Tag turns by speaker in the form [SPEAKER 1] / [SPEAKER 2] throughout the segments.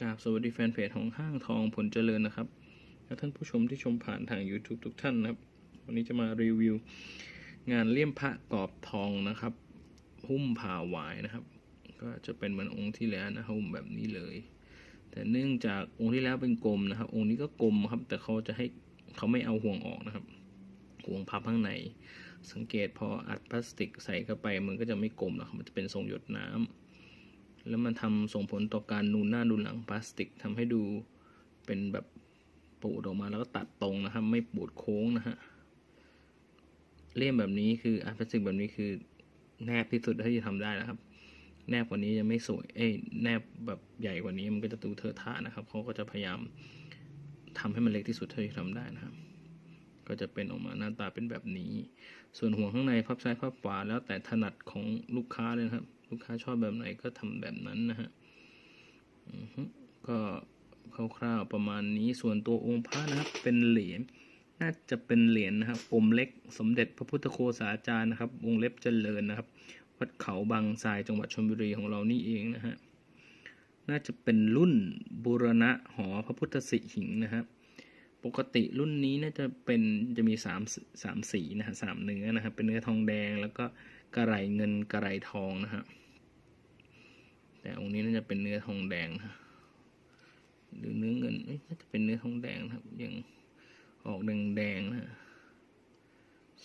[SPEAKER 1] กราบสวัสดีแฟนเพจของห้างทองผลเจริญนะครับ และท่านผู้ชมที่ชมผ่านทาง YouTube ทุกท่านนะครับ วันนี้จะมารีวิว งานเลี่ยมพระกรอบทองนะครับหุ้มผ่าหวายนะครับ ก็จะเป็นเหมือนองค์ที่แล้วนะครับหุ้มแบบนี้เลย แต่เนื่องจากองค์ที่แล้วเป็นกลมนะครับ องค์นี้ก็กลมครับ แต่เขาจะให้เขาไม่เอาห่วงออกนะครับห่วงพับข้างใน สังเกตพออัดพลาสติกใส่เข้าไปมันก็จะไม่กลมแล้วครับมันจะเป็นทรงหยดน้ำ แล้วมันทำส่งผลต่อการนูนหน้านูนหลังพลาสติกทำให้ดูเป็นแบบปูดออกมาแล้วก็ตัดตรงนะครับ ไม่ปูดโค้งนะฮะเลี่ยมแบบนี้คืออาร์ตพลาสติกแบบนี้คือแนบที่สุดที่จะทำได้แล้วครับ แนบกว่านี้จะไม่สวยเอ้ยแนบแบบใหญ่กว่านี้มันก็จะดูเทอะทะนะครับเขาก็จะพยายามทำให้มันเล็กที่สุดเท่าที่ทำได้นะครับ ก็จะเป็นออกมาหน้าตาเป็นแบบนี้ ส่วนหัวข้างในพับซ้ายพับขวาแล้วแต่ถนัดของลูกค้าเลยนะครับ ลูกค้าชอบแบบไหนก็ทำแบบนั้นนะฮะก็คร่าวๆประมาณนี้ส่วนตัวองค์พระนะครับ เป็นเหรียญน่าจะเป็นเหรียญนะครับปมเล็กสมเด็จพระพุทธโฆษาจารย์นะครับ วงเล็บเจริญนะครับ วัดเขาบางทรายจังหวัดชลบุรีของเรานี่เองนะฮะน่าจะเป็นรุ่นบูรณะหอพระพุทธสิหิงนะครับปกติรุ่นนี้น่าจะเป็นจะมีสามสามสีนะฮะสามเนื้อนะครับเป็นเนื้อทองแดงแล้วก็กระไรเงินกระไรทองนะฮะ แต่องค์นี้น่าจะเป็นเนื้อทองแดงนะหรือเนื้อเงินน่าจะเป็นเนื้อทองแดงนะครับยังออกแดงแดงๆนะ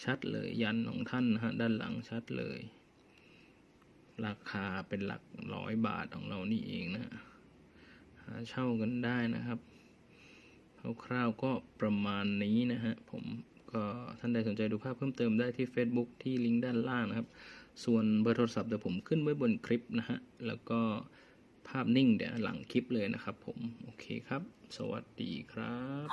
[SPEAKER 1] ชัดเลยยันของท่านนะฮะด้านหลังชัดเลย ราคาเป็นหลักร้อยบาทของเรานี่เองนะหาเช่ากันได้นะครับคร่าวๆก็ประมาณนี้นะฮะผม ท่านใดสนใจดูภาพเพิ่มเติมได้ที่ Facebook ที่ลิงก์ด้านล่างนะครับ ส่วนเบอร์โทรศัพท์เดี๋ยวผมขึ้นไว้บนคลิปนะฮะ แล้วก็ภาพนิ่งเดี๋ยวหลังคลิปเลยนะครับผม โอเคครับ สวัสดีครับ